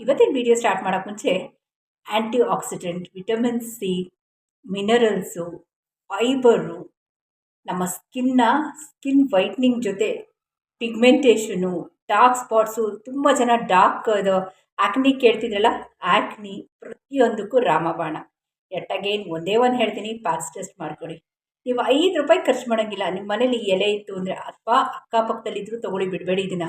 ಇವತ್ತಿನ video start ಮಾಡೋಕ್ಕೆ ಮುಂಚೆ antioxidant vitamin C minerals fibre ನಮ್ಮ ಸ್ಕಿನ್ನ ಸ್ಕಿನ್ ವೈಟ್ನಿಂಗ್ ಜೊತೆ ಪಿಗ್ಮೆಂಟೇಷನು ಡಾರ್ಕ್ ಸ್ಪಾಟ್ಸು ತುಂಬ ಜನ ಡಾರ್ಕ್ ಇದು ಆ್ಯಕ್ನಿ ಕೇಳ್ತಿದ್ರಲ್ಲ ಆ್ಯಕ್ನಿ ಪ್ರತಿಯೊಂದಕ್ಕೂ ರಾಮಬಾಣ. ಎಟ್ಟಾಗೇನು ಒಂದೇ ಒಂದು ಹೇಳ್ತೀನಿ ಪ್ಯಾಚ್ ಟೆಸ್ಟ್ ಮಾಡ್ಕೊಳ್ಳಿ. ನೀವು ಐದು ರೂಪಾಯಿ ಖರ್ಚು ಮಾಡೋಂಗಿಲ್ಲ ನಿಮ್ಮ ಮನೇಲಿ ಎಲೆ ಇತ್ತು ಅಂದರೆ ಅಥವಾ ಅಕ್ಕಪಕ್ಕದಲ್ಲಿದ್ದರೂ ತೊಗೊಳ್ಳಿ, ಬಿಡಬೇಡಿ ಇದನ್ನು.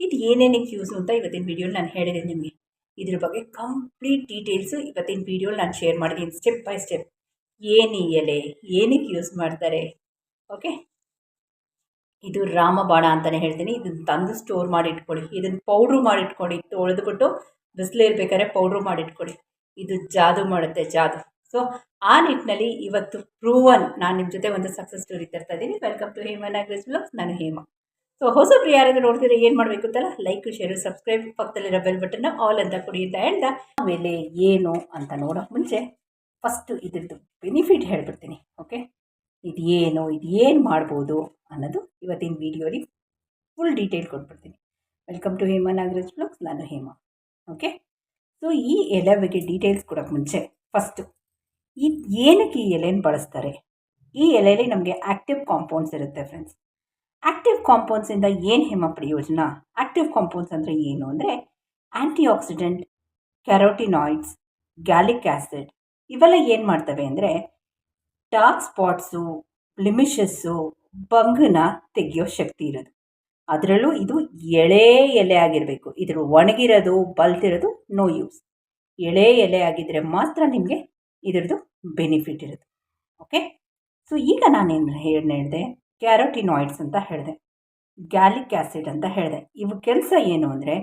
ಇದು ಏನೇನಕ್ಕೆ ಯೂಸು ಅಂತ ಇವತ್ತಿನ ವೀಡಿಯೋಲಿ ನಾನು ಹೇಳಿದ್ದೀನಿ ನಿಮಗೆ. ಇದ್ರ ಬಗ್ಗೆ ಕಂಪ್ಲೀಟ್ ಡೀಟೇಲ್ಸು ಇವತ್ತಿನ ವೀಡಿಯೋಲಿ ನಾನು ಶೇರ್ ಮಾಡಿದ್ದೀನಿ ಸ್ಟೆಪ್ ಬೈ ಸ್ಟೆಪ್ ಏನು ಎಲೆ? ಏನಕ್ಕೆ ಯೂಸ್ ಮಾಡ್ತಾರೆ? ಓಕೆ ಇದು ರಾಮಬಾಣ ಅಂತಲೇ ಹೇಳ್ತೀನಿ. ಇದನ್ನು ತಂದು ಸ್ಟೋರ್ ಮಾಡಿ ಇಟ್ಕೊಳ್ಳಿ ಇದನ್ನು ಪೌಡ್ರು ಮಾಡಿ ತೊಳೆದುಬಿಟ್ಟು ಬಿಸಿಲಿರ್ಬೇಕಾದ್ರೆ ಪೌಡ್ರು ಮಾಡಿ ಇಟ್ಕೊಳ್ಳಿ ಇದು ಜಾದು ಮಾಡುತ್ತೆ, ಜಾದು. ಸೊ ಆ ನಿಟ್ಟಿನಲ್ಲಿ ಇವತ್ತು ಪ್ರೂವನ್ ನಾನು ನಿಮ್ಮ ಜೊತೆ ಒಂದು ಸಕ್ಸಸ್ ಸ್ಟೋರಿ ತರ್ತಾ ಇದ್ದೀನಿ. Welcome to Hema Nagaraj blogs ನಾನು ಹೇಮಾ. ಸೊ ಹೊಸಬ್ರು ಯಾರಾದರೂ ನೋಡ್ತಿದ್ರೆ ಏನು ಮಾಡಬೇಕು ಅಂತಲ್ಲ ಲೈಕ್ ಶೇರು ಸಬ್ಸ್ಕ್ರೈಬ್ ಪಕ್ಕದಲ್ಲಿರೋ ಬೆಲ್ ಬಟನ್ನ ಆಲ್ ಅಂತ ಕೊಡಿ ಅಂತ ಹೇಳ್ದ ಆಮೇಲೆ ಏನು ಅಂತ ನೋಡೋಕೆ ಮುಂಚೆ ಫಸ್ಟು ಇದ್ರದ್ದು ಬೆನಿಫಿಟ್ ಹೇಳ್ಬಿಡ್ತೀನಿ ಓಕೆ ಇದು ಏನು ಇದು ಮಾಡ್ಬೋದು ಅನ್ನೋದು ಇವತ್ತಿನ ವೀಡಿಯೋಲಿ ಫುಲ್ ಡೀಟೇಲ್ ಕೊಟ್ಬಿಡ್ತೀನಿ. Welcome to Hema Nagaraj blogs ನಾನು ಹೇಮಾ ಓಕೆ ಸೊ ಈ ಎಲೆ ಬಗ್ಗೆ ಡೀಟೇಲ್ಸ್ ಕೊಡೋಕ್ಕೆ ಮುಂಚೆ ಫಸ್ಟು ಈ ಏನಕ್ಕೆ ಈ ಎಲೆನ ಬಳಸ್ತಾರೆ? ಈ ಎಲೆಯಲ್ಲಿ ನಮಗೆ ಆ್ಯಕ್ಟಿವ್ ಕಾಂಪೌಂಡ್ಸ್ ಇರುತ್ತೆ ಫ್ರೆಂಡ್ಸ್ ಆ್ಯಕ್ಟಿವ್ ಕಾಂಪೌಂಡ್ಸಿಂದ ಏನು ಹೇಮ ಪ್ರಯೋಜನ? ಆ್ಯಕ್ಟಿವ್ ಕಾಂಪೌಂಡ್ಸ್ ಅಂದರೆ ಏನು ಅಂದರೆ antioxidant carotenoids gallic acid ಇವೆಲ್ಲ ಏನು ಮಾಡ್ತವೆ ಅಂದರೆ ಡಾರ್ಕ್ ಸ್ಪಾಟ್ಸು, ಬ್ಲಿಮಿಷಸ್ಸು, ಬಂಗನ ತೆಗೆಯೋ ಶಕ್ತಿ ಇರೋದು. ಅದರಲ್ಲೂ ಇದು ಎಳೆ ಎಲೆ ಆಗಿರಬೇಕು. ಇದ್ರ ಒಣಗಿರೋದು, ಬಲ್ತಿರೋದು ನೋ ಯೂಸ್ ಎಳೆ ಎಲೆ ಆಗಿದ್ದರೆ ಮಾತ್ರ ನಿಮಗೆ ಇದರದ್ದು ಬೆನಿಫಿಟ್ ಇರುತ್ತೆ. ಓಕೆ ಸೊ ಈಗ ನಾನೇನು ಏನು ಹೇಳಿದೆ. ಕ್ಯಾರೋಟಿನಾಯ್ಡ್ಸ್ ಅಂತ ಹೇಳಿದೆ. ಗ್ಯಾಲಿಕ್ ಆ್ಯಸಿಡ್ ಅಂತ ಹೇಳಿದೆ. ಇವು ಕೆಲಸ ಏನು ಅಂದರೆ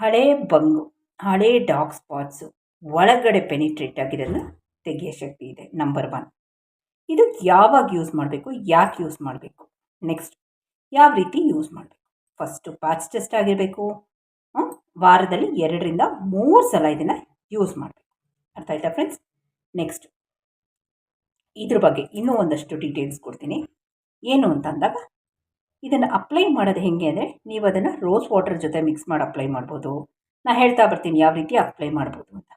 ಹಳೇ ಬಂಗು, ಹಳೆ ಡಾಗ್ ಸ್ಪಾಟ್ಸು ಒಳಗಡೆ ಪೆನಿಟ್ರೇಟ್ ಆಗಿರೋದನ್ನ ತೆಗೆಯೋ ಶಕ್ತಿ ಇದೆ, ನಂಬರ್ ಒನ್. ಇದು ಯಾವಾಗ ಯೂಸ್ ಮಾಡಬೇಕು, ಯಾಕೆ ಯೂಸ್ ಮಾಡಬೇಕು? ನೆಕ್ಸ್ಟ್, ಯಾವ ರೀತಿ ಯೂಸ್ ಮಾಡಬೇಕು? ಫಸ್ಟು ಪ್ಯಾಚ್ ಟೆಸ್ಟ್ ಆಗಿರಬೇಕು ವಾರದಲ್ಲಿ ಎರಡರಿಂದ ಮೂರು ಸಲ ಇದನ್ನು ಯೂಸ್ ಮಾಡಬೇಕು. ಅರ್ಥ ಆಯ್ತಾ ಫ್ರೆಂಡ್ಸ್? ನೆಕ್ಸ್ಟ್, ಇದ್ರ ಬಗ್ಗೆ ಇನ್ನೂ ಒಂದಷ್ಟು ಡೀಟೇಲ್ಸ್ ಕೊಡ್ತೀನಿ. ಏನು ಅಂತ ಅಂದಾಗ, ಇದನ್ನು ಅಪ್ಲೈ ಮಾಡೋದು ಹೇಗೆ ಅಂದರೆ, ನೀವು ಅದನ್ನು ರೋಸ್ ವಾಟರ್ ಜೊತೆ ಮಿಕ್ಸ್ ಮಾಡಿ ಅಪ್ಲೈ ಮಾಡ್ಬೋದು. ನಾನು ಹೇಳ್ತಾ ಬರ್ತೀನಿ ಯಾವ ರೀತಿ ಅಪ್ಲೈ ಮಾಡ್ಬೋದು ಅಂತ.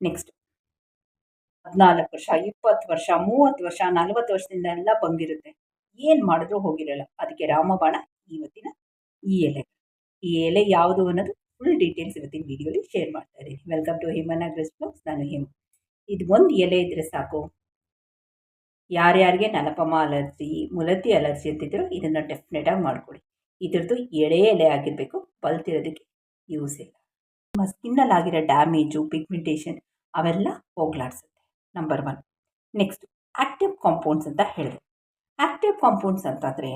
ನೆಕ್ಸ್ಟ್ ಹದಿನಾಲ್ಕು ವರ್ಷ, ಇಪ್ಪತ್ತು ವರ್ಷ, ಮೂವತ್ತು ವರ್ಷ, ನಲ್ವತ್ತು ವರ್ಷದಿಂದ ಎಲ್ಲ ಬಂದಿರುತ್ತೆ. ಏನು ಮಾಡಿದ್ರೂ ಹೋಗಿರಲ್ಲ. ಅದಕ್ಕೆ ರಾಮಬಾಣ ಇವತ್ತಿನ ಈ ಎಲೆ. ಈ ಎಲೆ ಯಾವುದು ಅನ್ನೋದು ಫುಲ್ ಡೀಟೇಲ್ಸ್ ಇವತ್ತಿನ ವೀಡಿಯೋಲಿ ಶೇರ್ ಮಾಡ್ತಾ ಇದ್ದೀನಿ. ವೆಲ್ಕಮ್ ಟು ಹಿಮನ ಗ್ರೆಸ್ ಬ್ಲಾಗ್ಸ್ ನಾನು ಹೇಮ. ಇದು ಒಂದು ಎಲೆ ಇದ್ದರೆ ಸಾಕು. ಯಾರ್ಯಾರಿಗೆ ನಲಪಮ ಅಲರ್ಜಿ, ಮುಲತಿ ಅಲರ್ಜಿ ಅಂತಿದ್ರು ಇದನ್ನು ಡೆಫಿನೆಟಾಗಿ ಮಾಡ್ಕೊಳ್ಳಿ ಇದ್ರದ್ದು ಎಳೆ ಎಲೆ ಆಗಿರಬೇಕು ಬಲ್ತಿರೋದಕ್ಕೆ ಯೂಸ್ ಇಲ್ಲ. ನಮ್ಮ ಸ್ಕಿನ್ನಲ್ಲಿ ಆಗಿರೋ ಡ್ಯಾಮೇಜು ಪಿಗ್ಮೆಂಟೇಷನ್ ಅವೆಲ್ಲ ಹೋಗ್ಲಾಡ್ಸುತ್ತೆ number one next active compounds ಅಂತ ಹೇಳಿದೆ. ಆ್ಯಕ್ಟಿವ್ ಕಾಂಪೌಂಡ್ಸ್ ಅಂತಂದರೆ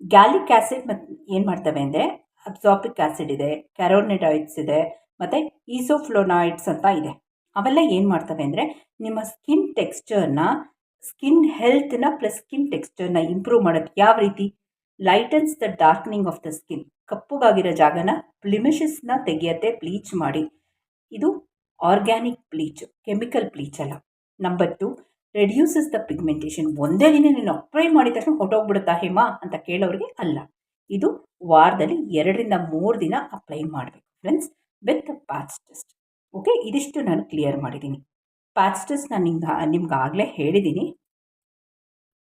ಗ್ಯಾಲಿಕ್ ಆ್ಯಸಿಡ್ ಮತ್ತು ಏನು ಮಾಡ್ತವೆ ಅಂದರೆ ಅಬ್ಸಾಪಿಕ್ ಆ್ಯಸಿಡ್ ಇದೆ ಕ್ಯಾರೋನಿಡಾಯ್ಡ್ಸ್ ಇದೆ, ಮತ್ತು ಈಸೋಫ್ಲೋನಾಯ್ಡ್ಸ್ ಅಂತ ಇದೆ. ಅವೆಲ್ಲ ಏನು ಮಾಡ್ತವೆ ಅಂದರೆ ನಿಮ್ಮ ಸ್ಕಿನ್ ಟೆಕ್ಸ್ಚರ್ನ ಸ್ಕಿನ್ ಹೆಲ್ತ್ನ ಪ್ಲಸ್ ಸ್ಕಿನ್ ಟೆಕ್ಸ್ಚರ್ನ ಇಂಪ್ರೂವ್ ಮಾಡೋದು ಯಾವ ರೀತಿ? Lightens the darkening of the skin ಕಪ್ಪುಗಾಗಿರೋ ಜಾಗನ ಬ್ಲಿಮಿಷಸ್ನ ತೆಗೆಯತ್ತೆ ಬ್ಲೀಚ್ ಮಾಡಿ. ಇದು ಆರ್ಗ್ಯಾನಿಕ್ ಬ್ಲೀಚ್ ಕೆಮಿಕಲ್ ಬ್ಲೀಚ್ ಅಲ್ಲ. Number two reduces the pigmentation ಒಂದೇ ದಿನ ನೀನು ಅಪ್ಲೈ ಮಾಡಿದ ತಕ್ಷಣ ಹೊಟ್ಟೋಗ್ಬಿಡುತ್ತಾ ಹೇಮಾ ಅಂತ ಕೇಳೋರಿಗೆ ಅಲ್ಲ. ಇದು ವಾರದಲ್ಲಿ ಎರಡರಿಂದ ಮೂರು ದಿನ ಅಪ್ಲೈ ಮಾಡಬೇಕು. Friends with patch test okay ಇದಿಷ್ಟು ನಾನು ಕ್ಲಿಯರ್ ಮಾಡಿದ್ದೀನಿ. ಪ್ಯಾಚ್ ನಾನು ನಿಮ್ಗೆ, ನಿಮ್ಗಾಗಲೇ ಹೇಳಿದ್ದೀನಿ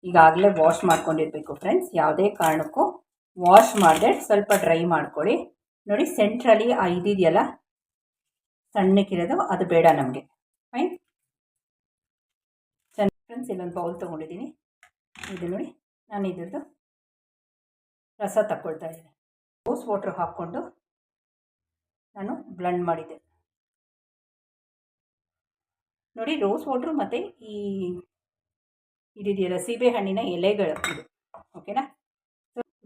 ಈಗಾಗಲೇ ವಾಶ್ ಮಾಡ್ಕೊಂಡಿರಬೇಕು ಫ್ರೆಂಡ್ಸ್ ಯಾವುದೇ ಕಾರಣಕ್ಕೂ ವಾಶ್ ಮಾಡಿದೆ ಸ್ವಲ್ಪ ಡ್ರೈ ಮಾಡ್ಕೊಳ್ಳಿ. ನೋಡಿ ಸೆಂಟ್ರಲ್ಲಿ ಆ ಇದಿದೆಯಲ್ಲ ಸಣ್ಣಕ್ಕಿರೋದು ಅದು ಬೇಡ ನಮಗೆ. ಫೈನ್ ಫ್ರೆಂಡ್ಸ್ ಇಲ್ಲೊಂದು ಬೌಲ್ ತೊಗೊಂಡಿದ್ದೀನಿ ಇದು ನೋಡಿ, ನಾನು ಇದ್ರದ್ದು ರಸ ತಗೊಳ್ತಾ ಇದ್ದೀನಿ ರೋಸ್ ವಾಟ್ರ್ ಹಾಕ್ಕೊಂಡು ನಾನು ಬ್ಲೆಂಡ್ ಮಾಡಿದ್ದೆ. ನೋಡಿ ರೋಸ್ ವಾಟ್ರು ಮತ್ತು ಈ ಇದಿದೆಯಲ್ಲ ಸೀಬೆಹಣ್ಣಿನ ಎಲೆಗಳು ಇದು. ಓಕೆನಾ?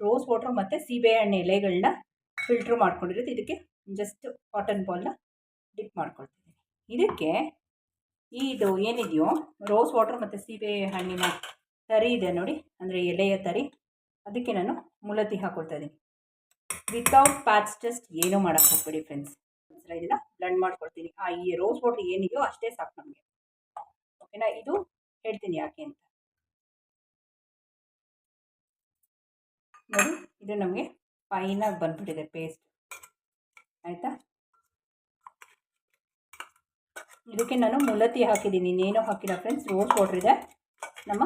ರೋಸ್ ವಾಟ್ರು ಮತ್ತು ಸೀಬೆಹಣ್ಣು ಎಲೆಗಳನ್ನ ಫಿಲ್ಟ್ರ್ ಮಾಡ್ಕೊಂಡಿರೋದು. ಇದಕ್ಕೆ ಜಸ್ಟ್ ಕಾಟನ್ ಬಾಲ್ನ ಡಿಪ್ ಮಾಡ್ಕೊಳ್ತಿದ್ದೀನಿ. ಇದಕ್ಕೆ ಇದು ಏನಿದೆಯೋ, ರೋಸ್ ವಾಟ್ರ್ ಮತ್ತು ಸೀಬೆ ಹಣ್ಣಿನ ತರಿ ಇದೆ ನೋಡಿ. ಅಂದರೆ ಎಲೆಯ ತರಿ. ಅದಕ್ಕೆ ನಾನು ಮುಲತಿ ಹಾಕೊಳ್ತಾ ಇದ್ದೀನಿ. ವಿತೌಟ್ ಪ್ಯಾಚ್ ಟೆಸ್ಟ್ ಏನೂ ಮಾಡೋಕ್ಕೆ ಹೋಗ್ಬೇಡಿ ಫ್ರೆಂಡ್ಸ್ ಇದನ್ನು ಬ್ಲೆಂಡ್ ಮಾಡ್ಕೊಳ್ತೀನಿ. ಆ ಈ ರೋಸ್ ವಾಟರ್ ಏನಿದೆಯೋ ಅಷ್ಟೇ ಸಾಕು ನಮಗೆ. ಓಕೆನಾ ಇದು ಹೇಳ್ತೀನಿ ಯಾಕೆ ಅಂತ. ನೋಡಿ, ಇದು ನಮಗೆ ಫೈನಾಗಿ ಬಂದ್ಬಿಟ್ಟಿದೆ ಪೇಸ್ಟ್ ಆಯಿತಾ? ಇದಕ್ಕೆ ನಾನು ಮುಲತಿ ಹಾಕಿದ್ದೀನಿ. ಇನ್ನೇನು ಹಾಕಿಲ್ಲ ಫ್ರೆಂಡ್ಸ್ ರೋಸ್ ವಾಟರ್ ಇದೆ. ನಮ್ಮ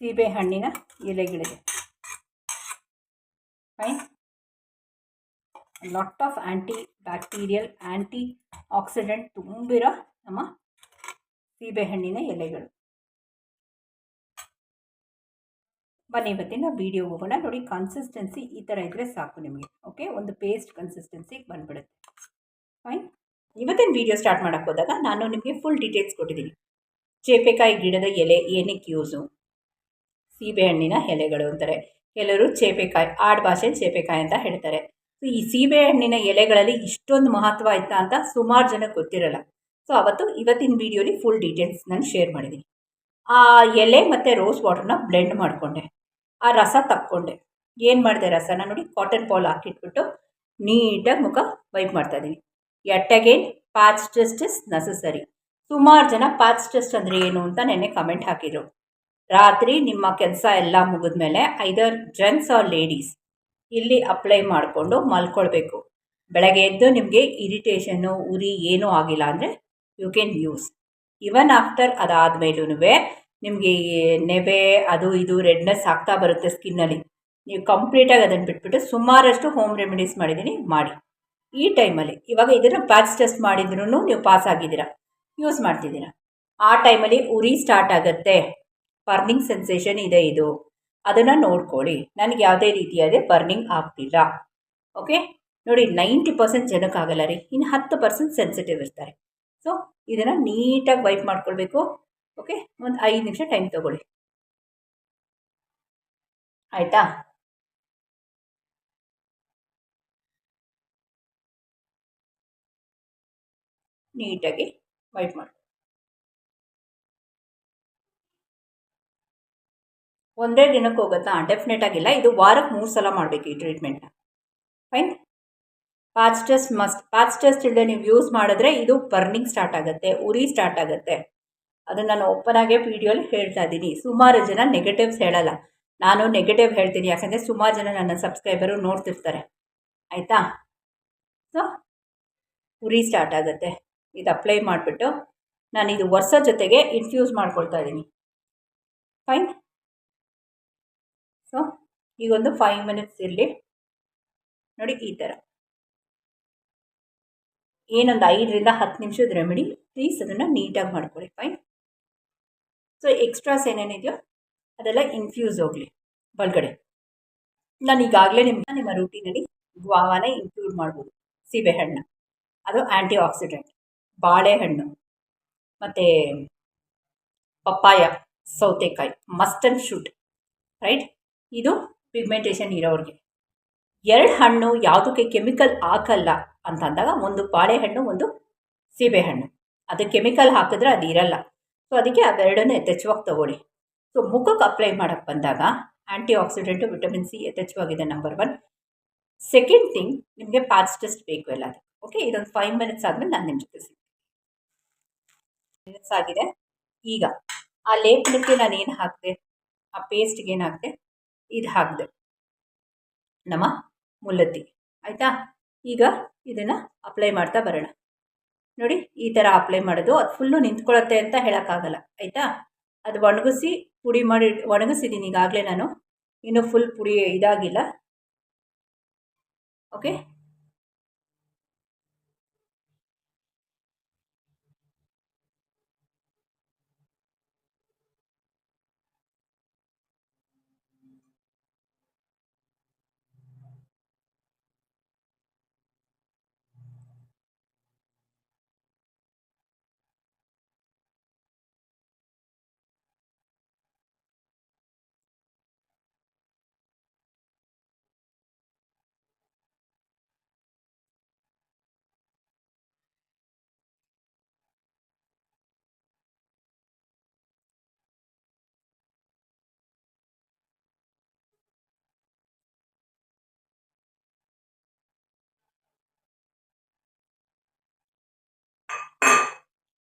ಸೀಬೆ ಹಣ್ಣಿನ ಎಲೆಗಳಿದೆ fine lot of antibacterial antioxidant ತುಂಬಿರೋ ನಮ್ಮ ಸೀಬೆಹಣ್ಣಿನ ಎಲೆಗಳು. ಬನ್ನಿ, ಇವತ್ತಿನ ವೀಡಿಯೋ ಹೋಗೋಣ. ನೋಡಿ ಕನ್ಸಿಸ್ಟೆನ್ಸಿ ಈ ಥರ ಇದ್ದರೆ ಸಾಕು ನಿಮಗೆ. ಓಕೆ ಒಂದು ಪೇಸ್ಟ್ ಕನ್ಸಿಸ್ಟೆನ್ಸಿಗೆ ಬಂದ್ಬಿಡುತ್ತೆ. ಫೈನ್ ಇವತ್ತಿನ ವೀಡಿಯೋ ಸ್ಟಾರ್ಟ್ ಮಾಡೋಕ್ಕೆ ಹೋದಾಗ ನಾನು ನಿಮಗೆ ಫುಲ್ ಡೀಟೇಲ್ಸ್ ಕೊಟ್ಟಿದ್ದೀನಿ. ಚೇಪೆಕಾಯಿ ಗಿಡದ ಎಲೆ ಏನಕ್ಕೆ ಯೂಸು ಸೀಬೆಹಣ್ಣಿನ ಎಲೆಗಳು ಅಂತಾರೆ. ಕೆಲವರು ಚೇಪೆಕಾಯಿ, ಆಡ್ ಭಾಷೆ ಚೇಪೆಕಾಯಿ ಅಂತ ಹೇಳ್ತಾರೆ. ಸೊ ಈ ಸೀಬೆಹಣ್ಣಿನ ಎಲೆಗಳಲ್ಲಿ ಇಷ್ಟೊಂದು ಮಹತ್ವ ಆಯ್ತಾ ಅಂತ ಸುಮಾರು ಜನಕ್ಕೆ ಗೊತ್ತಿರಲ್ಲ. ಸೊ ಅವತ್ತು ಇವತ್ತಿನ ವೀಡಿಯೋಲಿ ಫುಲ್ ಡೀಟೇಲ್ಸ್ ನಾನು ಶೇರ್ ಮಾಡಿದ್ದೀನಿ ಆ ಎಲೆ ಮತ್ತು ರೋಸ್ ವಾಟರ್ನ ಬ್ಲೆಂಡ್ ಮಾಡಿಕೊಂಡೆ. ಆ ರಸ ತಕ್ಕೊಂಡೆ. ಏನು ಮಾಡಿದೆ ರಸನ ನೋಡಿ ಕಾಟನ್ ಪಾಲ್ ಹಾಕಿಟ್ಬಿಟ್ಟು ನೀಟಾಗಿ ಮುಖ ವೈಪ್ ಮಾಡ್ತಾ ಇದ್ದೀನಿ at again patch test is necessary ಸುಮಾರು ಜನ ಪ್ಯಾಚ್ ಟೆಸ್ಟ್ ಅಂದರೆ ಏನು ಅಂತ ನೆನ್ನೆ ಕಮೆಂಟ್ ಹಾಕಿದರು. ರಾತ್ರಿ ನಿಮ್ಮ ಕೆಲಸ ಎಲ್ಲ ಮುಗಿದ್ಮೇಲೆ ಐದರ್ ಜೆಂಟ್ಸ್ ಆರ್ ಲೇಡೀಸ್ ಇಲ್ಲಿ ಅಪ್ಲೈ ಮಾಡಿಕೊಂಡು ಮಲ್ಕೊಳ್ಬೇಕು. ಬೆಳಗ್ಗೆ ಎದ್ದು ನಿಮಗೆ ಇರಿಟೇಷನ್ನು ಉರಿ ಏನೂ ಆಗಿಲ್ಲ ಅಂದರೆ you can use even after ಅದಾದಮೇಲೂ ನಿಮಗೆ ನೆವೆ ಅದು ಇದು ರೆಡ್ನೆಸ್ ಆಗ್ತಾ ಬರುತ್ತೆ ಸ್ಕಿನ್ನಲ್ಲಿ ನೀವು ಕಂಪ್ಲೀಟಾಗಿ ಅದನ್ನು ಬಿಟ್ಬಿಟ್ಟು ಸುಮಾರಷ್ಟು ಹೋಮ್ ರೆಮಿಡೀಸ್ ಮಾಡಿದ್ದೀನಿ ಮಾಡಿ. ಈ ಟೈಮಲ್ಲಿ ಇವಾಗ ಇದನ್ನು ಪ್ಯಾಚ್ ಟೆಸ್ಟ್ ಮಾಡಿದ್ರೂ ನೀವು ಪಾಸ್ ಆಗಿದ್ದೀರಾ. ಯೂಸ್ ಮಾಡ್ತಿದ್ದೀರಾ. ಆ ಟೈಮಲ್ಲಿ ಉರಿ ಸ್ಟಾರ್ಟ್ ಆಗುತ್ತೆ. ಬರ್ನಿಂಗ್ ಸೆನ್ಸೇಷನ್ ಇದೆ ಇದು. ಅದನ್ನು ನೋಡ್ಕೊಳ್ಳಿ. ನನಗೆ ಯಾವುದೇ ರೀತಿಯಾದ ಬರ್ನಿಂಗ್ ಆಗ್ತಿಲ್ಲ. ಓಕೆ? ನೋಡಿ, ನೈಂಟಿ ಪರ್ಸೆಂಟ್ ಜನಕ್ಕಾಗಲ್ಲ ರೀ. ಇನ್ನು ಹತ್ತು ಪರ್ಸೆಂಟ್ ಸೆನ್ಸಿಟಿವ್ ಇರ್ತಾರೆ. ಸೊ, ಇದನ್ನು ನೀಟಾಗಿ ವೈಪ್ ಮಾಡ್ಕೊಳ್ಬೇಕು. ಓಕೆ? ಒಂದು ಐದು ನಿಮಿಷ ಟೈಮ್ ತೊಗೊಳ್ಳಿ. ಆಯಿತಾ? ನೀಟಾಗಿ ವೈಪ್ ಮಾಡಿ ಒಂದೇ ದಿನಕ್ಕೆ ಹೋಗುತ್ತಾ? ಡೆಫಿನೆಟ್ ಆಗಿಲ್ಲ. ಇದು ವಾರಕ್ಕೆ ಮೂರು ಸಲ ಮಾಡಬೇಕು ಈ ಟ್ರೀಟ್ಮೆಂಟ್ನ fine patch test must patch test ಇಲ್ಲದೆ ನೀವು ಯೂಸ್ ಮಾಡಿದ್ರೆ ಇದು ಬರ್ನಿಂಗ್ ಸ್ಟಾರ್ಟ್ ಆಗುತ್ತೆ, ಉರಿ ಸ್ಟಾರ್ಟ್ ಆಗುತ್ತೆ. ಅದನ್ನು ನಾನು ಓಪನ್ ಆಗೇ ವಿಡಿಯೋಲಿ ಹೇಳ್ತಾ ಇದ್ದೀನಿ. ಸುಮಾರು ಜನ ನೆಗೆಟಿವ್ಸ್ ಹೇಳಲ್ಲ. ನಾನು ನೆಗೆಟಿವ್ ಹೇಳ್ತೀನಿ. ಯಾಕಂದರೆ ಸುಮಾರು ಜನ ನನ್ನ ಸಬ್ಸ್ಕ್ರೈಬರು ನೋಡ್ತಿರ್ತಾರೆ. ಆಯಿತಾ? ಸೊ ಉರಿ ಸ್ಟಾರ್ಟ್ ಆಗುತ್ತೆ. ಇದು ಅಪ್ಲೈ ಮಾಡಿಬಿಟ್ಟು ನಾನು ಇದು ವರ್ಷ ಜೊತೆಗೆ ಇನ್ಫ್ಯೂಸ್ ಮಾಡ್ಕೊಳ್ತಾ ಇದ್ದೀನಿ. ಫೈನ್ ಸೊ ಈಗೊಂದು ಫೈವ್ ಮಿನಿಟ್ಸ್ ಇರಲಿ. ನೋಡಿ ಈ ಥರ ಏನೊಂದು ಐದರಿಂದ ಹತ್ತು ನಿಮಿಷದ ರೆಮಿಡಿ ಪ್ಲೀಸ್ ಅದನ್ನು ನೀಟಾಗಿ ಮಾಡ್ಕೊಳ್ಳಿ. ಫೈನ್ ಸೊ ಎಕ್ಸ್ಟ್ರಾಸ್ ಏನೇನಿದೆಯೋ ಅದೆಲ್ಲ ಇನ್ಫ್ಯೂಸ್ ಹೋಗಲಿ. ಒಳಗಡೆ. ನಾನು ಈಗಾಗಲೇ ನಿಮ್ಮ ನಿಮ್ಮ ರೂಟೀನಲ್ಲಿ ಗ್ವಾವಾನೇ ಇನ್ಕ್ಲೂಡ್ ಮಾಡ್ಬೋದು. ಸೀಬೆಹಣ್ಣು. ಅದು ಆ್ಯಂಟಿ ಆಕ್ಸಿಡೆಂಟ್ ಬಾಳೆಹಣ್ಣು. ಮತ್ತು ಪಪ್ಪಾಯ, ಸೌತೆಕಾಯಿ. ಮಸ್ಟ್ ಆ್ಯಂಡ್ ಶುಡ್ ರೈಟ್ ಇದು ಪಿಗ್ಮೆಂಟೇಷನ್ ಇರೋರಿಗೆ. ಎರಡು ಹಣ್ಣು ಯಾವುದಕ್ಕೆ ಕೆಮಿಕಲ್ ಹಾಕಲ್ಲ ಅಂತಂದಾಗ ಒಂದು ಬಾಳೆಹಣ್ಣು ಒಂದು ಸೀಬೆಹಣ್ಣು. ಅದು ಕೆಮಿಕಲ್ ಹಾಕಿದ್ರೆ ಅದು ಇರಲ್ಲ. ಸೊ ಅದಕ್ಕೆ ಅವೆರಡನ್ನೂ ಯಥೇಚ್ಛವಾಗಿ ತಗೊಳ್ಳಿ. ಸೊ ಮುಖಕ್ಕೆ ಅಪ್ಲೈ ಮಾಡೋಕ್ಕೆ ಬಂದಾಗ ಆ್ಯಂಟಿ ಆಕ್ಸಿಡೆಂಟು ವಿಟಮಿನ್ ಸಿ ಯಥೇಚ್ಛವಾಗಿದೆ ನಂಬರ್ ಒನ್ ಸೆಕೆಂಡ್ ಥಿಂಗ್ ನಿಮಗೆ ಪ್ಯಾಚ್ ಟೆಸ್ಟ್ ಬೇಕು ಎಲ್ಲ ಓಕೆ ಇದೊಂದು ಫೈವ್ ಮಿನಿಟ್ಸ್ ಆದಮೇಲೆ ನಾನು ನಿಮ್ಮ ಜೊತೆ ಸಿಗ್ತೀನಿ. ಮಿನಿಟ್ಸ್ ಆಗಿದೆ. ಈಗ ಆ ಲೇಪನಕ್ಕೆ ನಾನು ಏನು ಹಾಕಿದೆ? ಆ ಪೇಸ್ಟ್ಗೆ ಏನು ಹಾಕಿದೆ? ಇದು ಹಾಕಿದೆ. ನಮ್ಮ ಮುಲ್ಲತ್ತಿ. ಆಯಿತಾ? ಈಗ ಇದನ್ನು ಅಪ್ಲೈ ಮಾಡ್ತಾ ಬರೋಣ. ನೋಡಿ, ಈ ಥರ ಅಪ್ಲೈ ಮಾಡೋದು, ಅದು ಫುಲ್ಲು ನಿಂತ್ಕೊಳ್ಳುತ್ತೆ ಅಂತ ಹೇಳೋಕ್ಕಾಗಲ್ಲ, ಆಯಿತಾ? ಅದು ಒಣಗಿಸಿ ಪುಡಿ ಮಾಡಿ ಒಣಗಿಸಿದ್ದೀನಿ ಈಗಾಗಲೇ ನಾನು. ಇನ್ನೂ ಫುಲ್ ಪುಡಿ ಇದಾಗಿಲ್ಲ. ಓಕೆ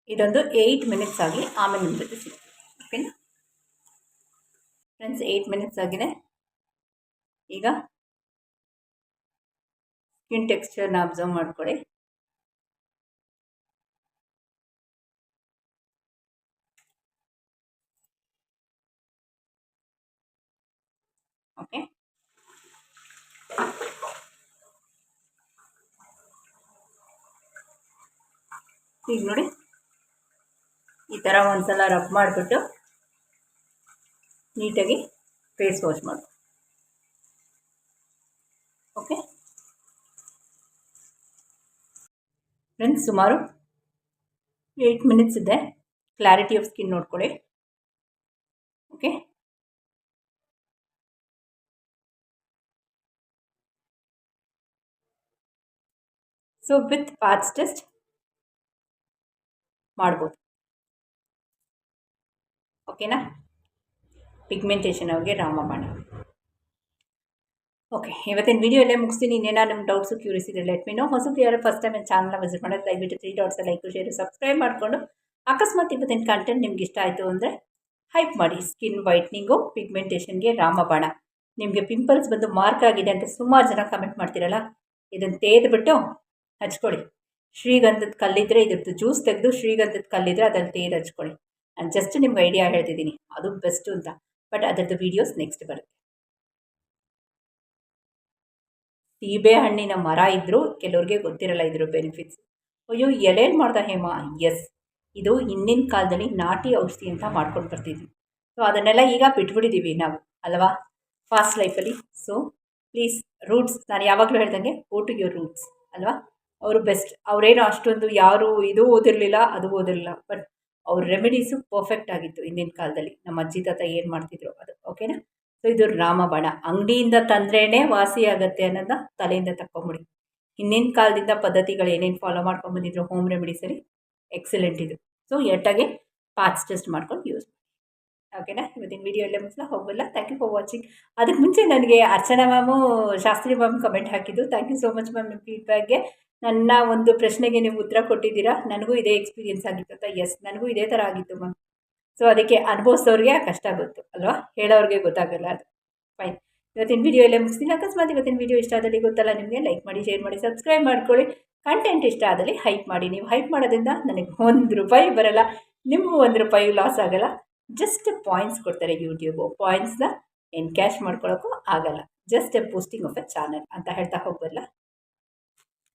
ಇದೊಂದು ಏಯ್ಟ್ ಮಿನಿಟ್ಸ್ ಆಗಲಿ ಆಮೇಲೆ ನಿಮ್ಮ ಜೊತೆ ಸಿಗ್ತೀವಿ ಓಕೆನಾ ಫ್ರೆಂಡ್ಸ್ ಏಯ್ಟ್ ಮಿನಿಟ್ಸ್ ಆಗಿದೆ. ಈಗ ಸ್ಕಿನ್ ಟೆಕ್ಸ್ಚರ್ನ ಅಬ್ಸರ್ವ್ ಮಾಡ್ಕೊಳ್ಳಿ. ಓಕೆ ಈಗ ನೋಡಿ. ಈ ಥರ ಒಂದ್ಸಲ ರಬ್ ಮಾಡಿಬಿಟ್ಟು ನೀಟಾಗಿ ಫೇಸ್ ವಾಶ್ ಮಾಡಿ. ಓಕೆ ಫ್ರೆಂಡ್ಸ್ ಸುಮಾರು ಏಯ್ಟ್ ಮಿನಿಟ್ಸ್ ಇದೆ. ಕ್ಲಾರಿಟಿ ಆಫ್ ಸ್ಕಿನ್ ನೋಡ್ಕೊಳ್ಳಿ. Okay so with patch test ಮಾಡ್ಬೋದು. ಓಕೆನಾ ಪಿಗ್ಮೆಂಟೇಷನ್ ಅವ್ರಿಗೆ ರಾಮಬಾಣ. ಓಕೆ ಇವತ್ತಿನ ವೀಡಿಯೋ ಎಲ್ಲೇ ಮುಗಿಸ್ತೀನಿ. ಇನ್ನೇನೋ ನಿಮ್ಮ ಡೌಟ್ಸು ಕ್ಯೂರಿಯಸ್ ಇದೆ ಲೆಟ್ ಮೀ ನೋ ಹೊಸಬ್ರು ಯಾರು ಫಸ್ಟ್ ಟೈಮ್ ಚಾನಲ್ನ ವಿಸಿಟ್ ಮಾಡೋದು ದಯವಿಟ್ಟು three dots like share subscribe ಮಾಡಿಕೊಂಡು ಅಕಸ್ಮಾತ್ ಇವತ್ತಿನ ಕಂಟೆಂಟ್ ನಿಮ್ಗೆ ಇಷ್ಟ ಆಯಿತು ಅಂದರೆ ಹೈಪ್ ಮಾಡಿ. ಸ್ಕಿನ್ ವೈಟ್ನಿಂಗು ಪಿಗ್ಮೆಂಟೇಷನ್ಗೆ ರಾಮಬಾಣ. ನಿಮಗೆ ಪಿಂಪಲ್ಸ್ ಬಂದು ಮಾರ್ಕ್ ಆಗಿದೆ ಅಂತ ಸುಮಾರು ಜನ ಕಮೆಂಟ್ ಮಾಡ್ತೀರಲ್ಲ, ಇದನ್ನು ತೇದ್ಬಿಟ್ಟು ಹಚ್ಕೊಳ್ಳಿ. ಶ್ರೀಗಂಧದ ಕಲ್ಲಿದ್ದರೆ ಇದ್ರದ್ದು ಜ್ಯೂಸ್ ತೆಗೆದು ಶ್ರೀಗಂಧದ ಕಲ್ಲಿದ್ದರೆ ಅದನ್ನು ತೇದು ಹಚ್ಕೊಳ್ಳಿ. ಜಸ್ಟ್ ನಿಮ್ಗೆ ಐಡಿಯಾ ಹೇಳ್ತಿದ್ದೀನಿ. ಅದು ಬೆಸ್ಟು ಅಂತ. ಬಟ್ ಅದರದ್ದು ವೀಡಿಯೋಸ್ ನೆಕ್ಸ್ಟ್ ಬರುತ್ತೆ. ಸೀಬೆ ಹಣ್ಣಿನ ಮರ ಇದ್ದರೂ ಕೆಲವ್ರಿಗೆ ಗೊತ್ತಿರಲ್ಲ ಇದ್ರ ಬೆನಿಫಿಟ್ಸ್ ಅಯ್ಯೋ ಎಲೆಯಲ್ಲಿ ಮಾಡ್ದ ಹೇಮ? ಎಸ್ ಇದು ಹಿಂದಿನ ಕಾಲದಲ್ಲಿ ನಾಟಿ ಔಷಧಿ ಅಂತ ಮಾಡ್ಕೊಂಡು ಬರ್ತಿದ್ವಿ. ಸೊ ಅದನ್ನೆಲ್ಲ ಈಗ ಬಿಟ್ಬಿಟ್ಟಿದ್ದೀವಿ ನಾವು, ಅಲ್ವಾ? ಫಾಸ್ಟ್ ಲೈಫಲ್ಲಿ ಸೊ ಪ್ಲೀಸ್ ರೂಟ್ಸ್ ನಾನು ಯಾವಾಗಲೂ ಹೇಳ್ದಂಗೆ ಗೋ ಟು ಯುವರ್ ರೂಟ್ಸ್ ಅಲ್ವಾ? ಅವರು ಬೆಸ್ಟ್ ಅವರೇನು ಅಷ್ಟೊಂದು ಯಾರು ಇದು ಓದಿರಲಿಲ್ಲ, ಅದು ಓದಿರಲಿಲ್ಲ. ಬಟ್ ಅವ್ರ ರೆಮಿಡೀಸು ಪರ್ಫೆಕ್ಟ್ ಆಗಿತ್ತು ಹಿಂದಿನ ಕಾಲದಲ್ಲಿ. ನಮ್ಮ ಅಜ್ಜಿ ತಾತ ಏನು ಮಾಡ್ತಿದ್ರು ಅದು ಓಕೆನಾ ಸೊ ಇದು ರಾಮಬಾಣ. ಅಂಗಡಿಯಿಂದ ತಂದ್ರೇ ವಾಸಿ ಆಗುತ್ತೆ ಅನ್ನೋದನ್ನ ತಲೆಯಿಂದ ತಕ್ಕೊಂಬಿಡಿ. ಹಿಂದಿನ ಕಾಲದಿಂದ ಪದ್ಧತಿಗಳು ಏನೇನು ಫಾಲೋ ಮಾಡ್ಕೊಂಬಂದಿದ್ರು ಹೋಮ್ ರೆಮಿಡೀಸಲ್ಲಿ ಎಕ್ಸಲೆಂಟ್ ಇದು. ಸೊ ಎಟ್ಟಾಗೆ ಪಾರ್ಟ್ಸ್ ಟೆಸ್ಟ್ ಮಾಡ್ಕೊಂಡು ಯೂಸ್ ಮಾಡಿ. ಓಕೆನಾ ಇವತ್ತಿನ ವಿಡಿಯೋ ಎಲ್ಲ ಮುಗಿಸ್ಲಾ? ಹೋಗಲ್ಲ ಥ್ಯಾಂಕ್ ಯು ಫಾರ್ ವಾಚಿಂಗ್ ಅದಕ್ಕೆ ಮುಂಚೆ ನನಗೆ Archana ma'am Shastri ma'am comment ಹಾಕಿದ್ದು. Thank you so much ma'am ನಿಮ್ಮ ಫೀಡ್ಬ್ಯಾಕ್ಗೆ ನನ್ನ ಒಂದು ಪ್ರಶ್ನೆಗೆ ನೀವು ಉತ್ತರ ಕೊಟ್ಟಿದ್ದೀರಾ? ನನಗೂ ಇದೇ ಎಕ್ಸ್ಪೀರಿಯೆನ್ಸ್ ಆಗಿತ್ತು ಅಂತ ಎಸ್ ನನಗೂ ಇದೇ ಥರ ಆಗಿತ್ತು ಮ್ಯಾಮ್ ಸೊ ಅದಕ್ಕೆ ಅನುಭವಿಸೋರಿಗೆ ಕಷ್ಟ ಗೊತ್ತು ಅಲ್ವಾ? ಹೇಳೋರಿಗೆ ಗೊತ್ತಾಗಲ್ಲ ಅದು. ಫೈನ್ ಇವತ್ತಿನ ವೀಡಿಯೋ ಎಲ್ಲ ಮುಗಿಸ್ತೀನಿ. ಅಕಸ್ಮಾತ್ ಇವತ್ತಿನ ವೀಡಿಯೋ ಇಷ್ಟ ಆದಲ್ಲಿ ಗೊತ್ತಲ್ಲ ನಿಮಗೆ ಲೈಕ್ ಮಾಡಿ ಶೇರ್ ಮಾಡಿ ಸಬ್ಸ್ಕ್ರೈಬ್ ಮಾಡ್ಕೊಳ್ಳಿ. ಕಂಟೆಂಟ್ ಇಷ್ಟ ಆದಲ್ಲಿ ಹೈಪ್ ಮಾಡಿ. ನೀವು ಹೈಪ್ ಮಾಡೋದ್ರಿಂದ ನನಗೆ ಒಂದು ರೂಪಾಯಿ ಬರಲ್ಲ, ನಿಮಗೂ ಒಂದು ರೂಪಾಯಿ ಲಾಸ್ ಆಗಲ್ಲ. ಜಸ್ಟ್ ಪಾಯಿಂಟ್ಸ್ ಕೊಡ್ತಾರೆ ಯೂಟ್ಯೂಬು ಪಾಯಿಂಟ್ಸ್ನ ಕ್ಯಾಶ್ ಮಾಡ್ಕೊಳ್ಳೋಕ್ಕೂ ಆಗಲ್ಲ. Just a posting of a channel ಅಂತ ಹೇಳ್ತಾ ಹೋಗ್ಬಲ್ಲ